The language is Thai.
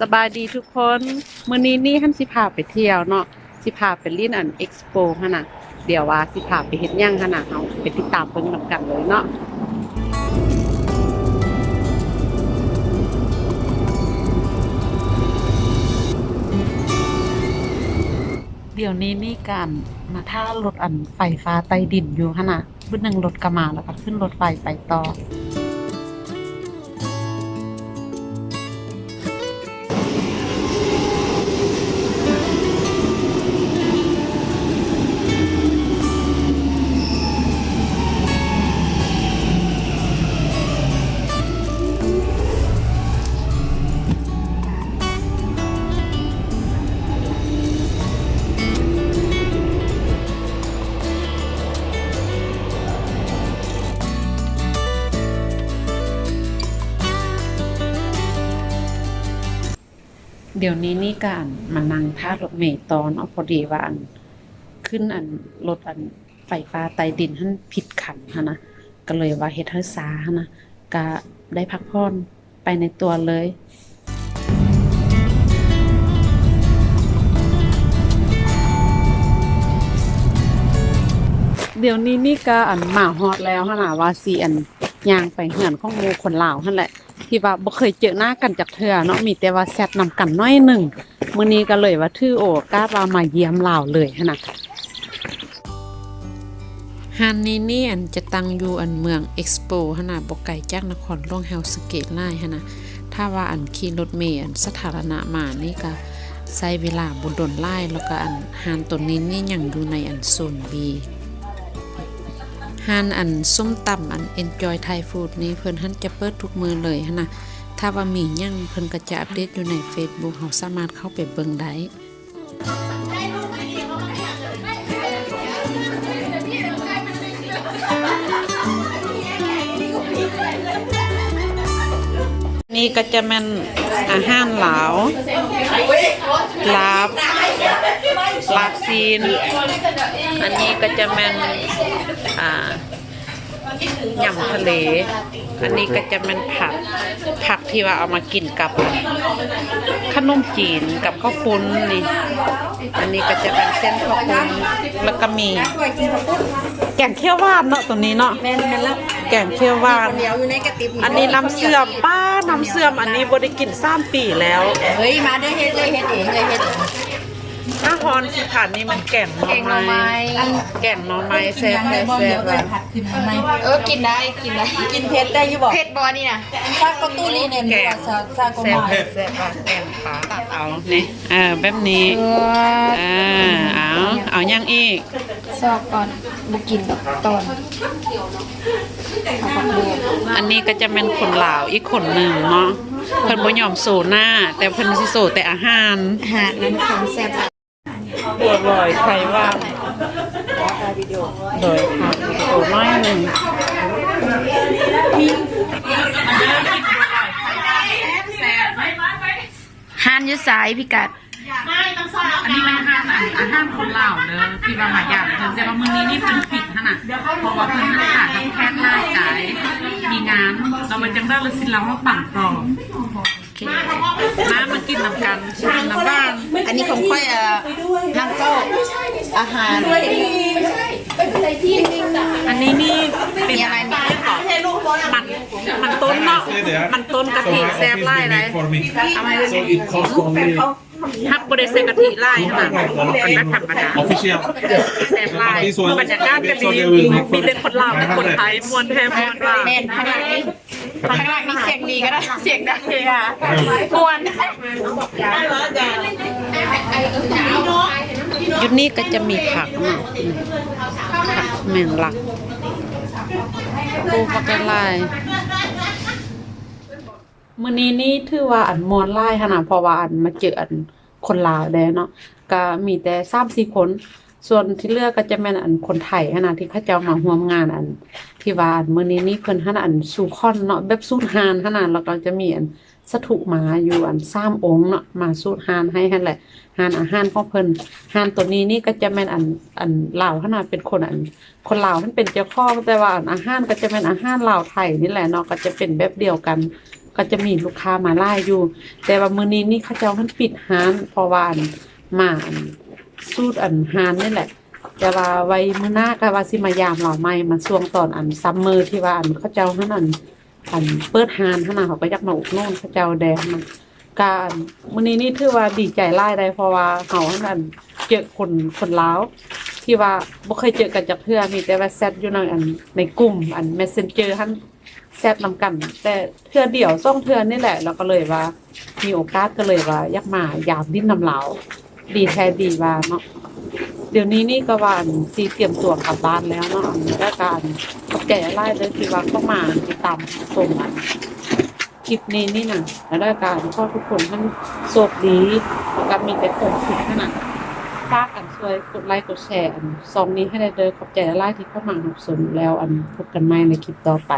สบายดีทุกคนมื้อนี้นี่ท่านสิพาไปเที่ยวเนาะสิพาไปลินอันเอ็กซ์โปหั่นะเดี๋ยวว่าสิพาไปเฮ็ดหยังหั่นน่ะเฮาไปติดตามเบิ่งนำกันเลยเนาะเดี๋ยวนี้นี่การมาท่ารถอันไฟฟ้าใต้ดินอยู่หั่นน่ะบึ้นหนึงรถก็มาแล้วก็ขึ้นรถไฟไปต่อ เดี๋ยวนี้นี่ก็อันมานั่งท่ารถเมล์ตอนเอาพอดีว่าอันขึ้นอันรถอันไฟฟ้าใต้ดินหันผิดขันหั้นะก็เลยว่าเฮ็ดให้ซาหั้นะก็ได้พักผ่อนไปในตัวเลยเดี๋ยวนี้นี่ก็อันหมาฮอดแล้วหั่นะว่าสิอัน ย่างไปเหือนของมูคนลาวหั่นแหละ ที่ว่าบ่เคยเจอหน้ากันจากเทื่อเนาะมีแต่ว่าแซดนำกันน้อยหนึ่งมื้อนี้ก็เลยว่าถือโอกาสว่ามาเยี่ยมลาวเลยนะฮานนี้นี่อันจะตั้งอยู่อันเมืองเอ็กซ์โปหนะบ่ไกลจากนครหลวงเฮาสเกตไลน์หั่นน่ะถ้าว่าอันขี่รถเมล์อันสาธารณะมานี่ก็ใช้เวลาบ่ดนหลายแล้วก็อันฮานตัวนี้นี่ยังอยู่ในอันโซน B ฮานอันส้มตำอัน Enjoy Thai Food นี่เพิ่นหันจะเปิดทุกมือเลยหันนะถ้าว่ามีหยังเพิ่นก็จะอัปเดตอยู่ใน Facebook เฮาสามารถเข้าไปเบิ่งได้ นี่ก็จะแม่นอาหารลาวลาบลาบซีน อันนี้ก็จะแม่นอ่ายำทะเล อันนี้ก็จะแม่นผัก ผักที่ว่าเอามากินกับ ขนมจีนกับข้าวปุ้นนี่ อันนี้ก็จะเป็นเส้นข้าวปุ้นแล้วก็มี แกงเขียวหวานเนาะตัวนี้เนาะแม่นแม่นแล้วแกงเขียวหวาน เหนียวอยู่ในกระติบอันนี้น้ำเสื่อมป้าน้ำเสื่อมอันนี้บริกินสามปีแล้วเฮ้ยมาได้เฮ็ดเลยเฮ็ดเองเลยเฮ็ดเองถ้าฮอนสิผ่านนี่มันแกงหน่อแกงหน่อไม้ไม้แกงหน่อไม้แซ่บแซ่บแซ่บอะผัดขึ้นมาไหมเออกินได้กินได้กินเผ็ดได้อยู่บ่เผ็ดบ่นี่น่ะซากกะตุลีเนี่ยมีว่าซาซากกะแซ่บมาแซ่บแซ่บอะแกงปลาตัดเอานี่อ่าแบบนี้เอออ่าเอาเอายังอีก ซอกก่อนบ่กินตอนเอาผักบัวอันนี้ก็จะเป็นคนลาวอีกคนหนึ่งเนาะเพิ่นบ่ยอมโซหน้า แต่เพิ่นสิโซแต่อาหารอาหารนั้นของแซ่บบัวลอยไข่ว่างโดยค่ะโอ้น้อยหนึ่งหานอยู่สายพี่กัด อันนี้เป็นอาหารอันอาหารคนลาวเด้อที่ว่ามาอย่างเพิ่นแต่ว่ามื้อนี้นี่เพิ่นปิดหั่นน่ะเพราะว่าเพิ่นให้ขาดกับแค่หน้ากายมีงานเรามันจังได้เลยสิเราว่าฝั่งต่อโอเคมามากินน้ำกันกินน้ำบ้านอันนี้ของค่อยอะทางเข้าอาหาร อันนี้นี่เป็นมีอะไรมีมันมัน ต้นเนาะ มันต้นกะทิแซ่บไล่ไร for me. ทำไม So it costs only ฮับบริเซกะทิไล่ขนาดมันไม่ธรรมดา official. แซ่บไล่บรรยากาศก็ดีมีแต่คนลาวและคนไทยมวนแทมมวนลาวเมนข้างหลังนี่ข้างหลังนี่เสียงดีก็ได้เสียงดังเลยค่ะกวนยุคนี้ก็จะมีผักเนาะผักแมงลักปูผักกะไลาย มื้อนี้นี่ถือว่าอันมวนไล่ขนาดเพราะว่าอันมาเจออันคนลาวแล้วเนาะก็มีแต่3-4คนส่วนที่เลือกก็จะแม่นอันคนไทยขนาดที่เขาเจ้ามาร่วมงานอัน ที่ว่าอันมื้อนี้นี่เพิ่นหันอันสู่คอนเนาะแบบสูตรฮานขนาดแล้วก็จะมีอันสถุมาอยู่อันสามองค์เนาะมาสูตรฮานให้หั่นแหละหานอาหารของเพิ่นหานตัวนี้นี่ก็จะแม่นอันอันลาวขนาดเป็นคนอัน คนลาวมันเป็นเจ้าขอแต่ว่าอันอาหารก็จะเป็นอาหารลาวไทยนี่แหละเนาะก็จะเป็นแบบเดียวกัน ก็จะมีลูกค้ามาไล่อยู่ แต่ว่ามื้อนี้นี่เขาเจ้าท่านปิดร้านเพราะว่าอันมานสูตรอันฮานนี่แหละแต่ว่าไว้มื้อหน้าก็ว่าสิมายามเหล่าใหม่มาช่วงตอนอันซัมเมอร์ที่ว่าอันเขาเจ้านั่นอันอันเปิดฮานท่านเขาก็ยากมาอุดหนุนเขาเจ้าแดงมันการมื้อนี้นี่ถือว่าดีใจหลายได้เพราะว่าเฮานั่นเจอคนคนลาวที่ว่าบ่เคยเจอกันจากเทื่อมีแต่ว่าแซดอยู่ในอันในกลุ่มอัน Messenger หั่น แซดนำกัน แต่เทือเดี่ยวซ่องเทือนี่แหละ เราก็เลยว่า มีโอกาสก็เลยว่ายากมายามดิ้นนำลาดีแท้ดีว่าเนาะเดี๋ยวนี้นี่ก็ว่าอันซีเตรียมตัวกลับบ้านแล้วเนาะอันนี้ก็การแก่ไล่เลยที่ว่าก็มาติดตามชมอันคลิปนี้นี่นะแล้วก็การก็ทุกคนท่านโชคดีแล้วก็มีแต่ความสุขขนาด ฝากอันช่วยกดไลค์กดแชร์อันซองนี้ให้ได้เด้อขอบใจไล่ที่เข้ามาหับสนแล้วอันพบกันใหม่ในคลิปต่อไป